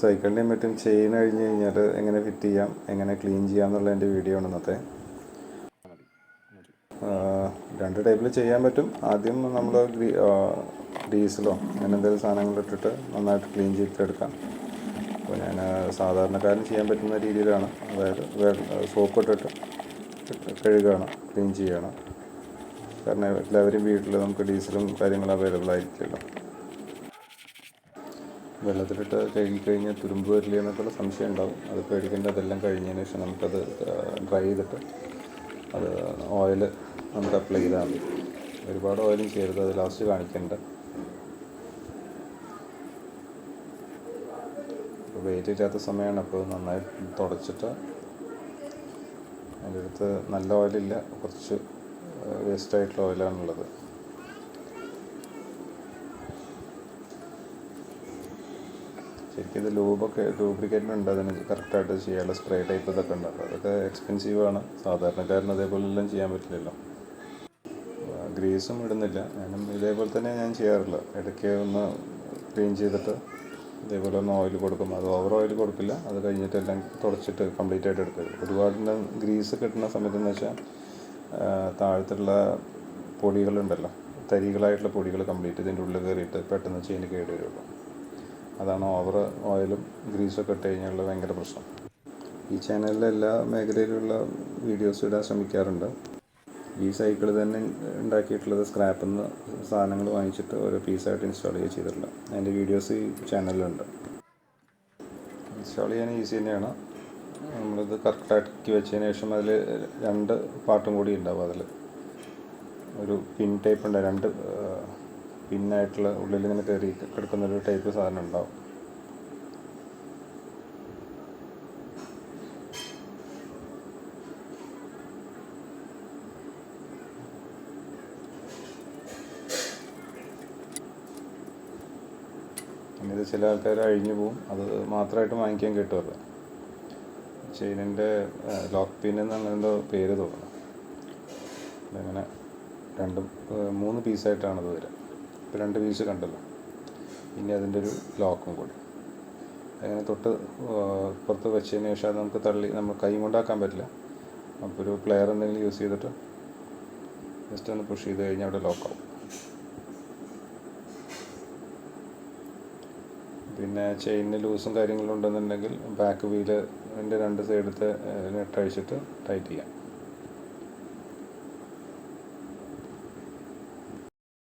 സൈക്കിളിന്റെയും മറ്റും ചെയിൻ കഴിഞ്ഞ് കഴിഞ്ഞാൽ എങ്ങനെ ഫിറ്റ് ചെയ്യാം എങ്ങനെ ക്ലീൻ ചെയ്യാം എന്നുള്ള എന്റെ വീഡിയോ ആണ് ഇന്നത്തെ. രണ്ട് ടൈപ്പിൽ ചെയ്യാൻ പറ്റും. ആദ്യം നമ്മൾ ഡീസലോ അങ്ങനെ എന്തെങ്കിലും സാധനങ്ങൾ ഇട്ടിട്ട് നന്നായിട്ട് ക്ലീൻ ചെയ്തെടുക്കാം. അപ്പോൾ ഞാൻ സാധാരണക്കാരന് ചെയ്യാൻ പറ്റുന്ന രീതിയിലാണ്. അതായത് സോപ്പ് ഇട്ടിട്ട് കഴുകുകയാണ് ക്ലീൻ ചെയ്യുകയാണ് കാരണം എല്ലാവരും വീട്ടിൽ നമുക്ക് ഡീസലും കാര്യങ്ങളും അവൈലബിൾ ആയിരിക്കുമല്ലോ. വെള്ളത്തിലിട്ട് കഴുകി കഴിഞ്ഞാൽ തുരുമ്പ് വരില്ല എന്നൊക്കെയുള്ള സംശയം ഉണ്ടാവും. അത് പേടിക്കേണ്ട അതെല്ലാം കഴിഞ്ഞതിന് ശേഷം നമുക്കത് ഡ്രൈ ചെയ്തിട്ട് അത് ഓയിൽ നമുക്ക് അപ്ലൈ ചെയ്താൽ മതി. ഒരുപാട് ഓയിലും ചെയ്യരുത് അത് ലാസ്റ്റ് കാണിക്കേണ്ട. വെയിറ്റ് ഇല്ലാത്ത സമയമാണ് അപ്പോൾ നന്നായി തുടച്ചിട്ട് അതിന്റെ അടുത്ത് നല്ല ഓയിലില്ല കുറച്ച് വേസ്റ്റായിട്ടുള്ള ഓയിലാണുള്ളത് ശരിക്കും ഇത് ലൂബൊക്കെ ലൂബ്രിക്കറ്റിന് ഉണ്ട്. അതിന് കറക്റ്റായിട്ട് ചെയ്യാനുള്ള സ്പ്രേ ടൈപ്പ് ഇതൊക്കെ ഉണ്ട്. അപ്പോൾ അതൊക്കെ എക്സ്പെൻസീവ് ആണ്. സാധാരണക്കാരന് അതേപോലെല്ലാം ചെയ്യാൻ പറ്റില്ലല്ലോ. ഗ്രീസും ഇടുന്നില്ല. ഞാനും ഇതേപോലെ തന്നെ ഞാൻ ചെയ്യാറില്ല ഇടയ്ക്ക് ഒന്ന് ക്ലീൻ ചെയ്തിട്ട് ഇതേപോലെ ഒന്ന് ഓയിൽ കൊടുക്കും. അത് ഓവർ ഓയിൽ കൊടുക്കില്ല. അത് കഴിഞ്ഞിട്ട് എല്ലാം തുടച്ചിട്ട് കംപ്ലീറ്റ് ആയിട്ട് എടുക്കുക ഒരുപാട് ഗ്രീസ് കിട്ടുന്ന സമയത്ത് എന്ന് വെച്ചാൽ താഴത്തുള്ള പൊടികളുണ്ടല്ലോ. തരികളായിട്ടുള്ള പൊടികൾ കംപ്ലീറ്റ് ഇതിന്റെ ഉള്ളിൽ കയറിയിട്ട് പെട്ടെന്ന് ചെയിന് കേട് വരുള്ളൂ അതാണ് ഓവർ ഓയിലും ഗ്രീസൊക്കെ ഇട്ട് കഴിഞ്ഞുള്ള ഭയങ്കര പ്രശ്നം. ഈ ചാനലിൽ എല്ലാ മേഖലയിലുള്ള വീഡിയോസ് ഇടാൻ ശ്രമിക്കാറുണ്ട്. ഈ സൈക്കിൾ തന്നെ ഉണ്ടാക്കിയിട്ടുള്ളത് സ്ക്രാപ്പിൽ നിന്ന് സാധനങ്ങൾ വാങ്ങിച്ചിട്ട് ഓരോ പീസായിട്ട് ഇൻസ്റ്റാൾ ചെയ്യുക ചെയ്തിട്ടില്ല അതിന്റെ വീഡിയോസ് ഈ ചാനലിലുണ്ട് ഇൻസ്റ്റാൾ ചെയ്യാൻ ഈസി തന്നെയാണ്. നമ്മളിത് കറക്റ്റാക്കി വെച്ചതിന് ശേഷം അതിൽ രണ്ട് പാട്ടും കൂടി ഉണ്ടാവും അതിൽ ഒരു പിൻ ടൈപ്പ് ഉണ്ട് രണ്ട് പിന്നായിട്ടുള്ള ഉള്ളിൽ ഇങ്ങനെ കയറി കിടക്കുന്ന ഒരു ടൈപ്പ് സാധനം ഉണ്ടാവും. ഇത് ചില ആൾക്കാർ അഴിഞ്ഞു പോവും. അത് മാത്രമായിട്ട് വാങ്ങിക്കാൻ കിട്ടുമല്ലോ ചെയിനിന്റെ ലോക്ക് പിൻ എന്ന് അങ്ങനെന്തോ പേര് തോന്നുന്നു. അതങ്ങനെ രണ്ടും മൂന്ന് പീസായിട്ടാണ് അത് വരിക ഇപ്പോൾ രണ്ട് പീസ് കണ്ടല്ലോ. ഇനി അതിന്റെ ഒരു ലോക്കും കൂടി. അങ്ങനെ തൊട്ട് പുറത്ത് വെച്ചതിന് ശേഷം അത് നമുക്ക് തള്ളി നമ്മൾ കൈ കൊണ്ടാക്കാൻ പറ്റില്ല. അപ്പോൾ ഒരു പ്ലെയർ എന്തെങ്കിലും യൂസ് ചെയ്തിട്ട് ജസ്റ്റ് ഒന്ന് പുഷ് ചെയ്ത് കഴിഞ്ഞാൽ അവിടെ ലോക്കാവും പിന്നെ ചെയിനിന് ലൂസും കാര്യങ്ങളും ഉണ്ടെന്നുണ്ടെങ്കിൽ ബാക്ക് വീൽ രണ്ട് സൈഡത്തെ നെട്ട് അഴിച്ചിട്ട് ടൈറ്റ് ചെയ്യാം.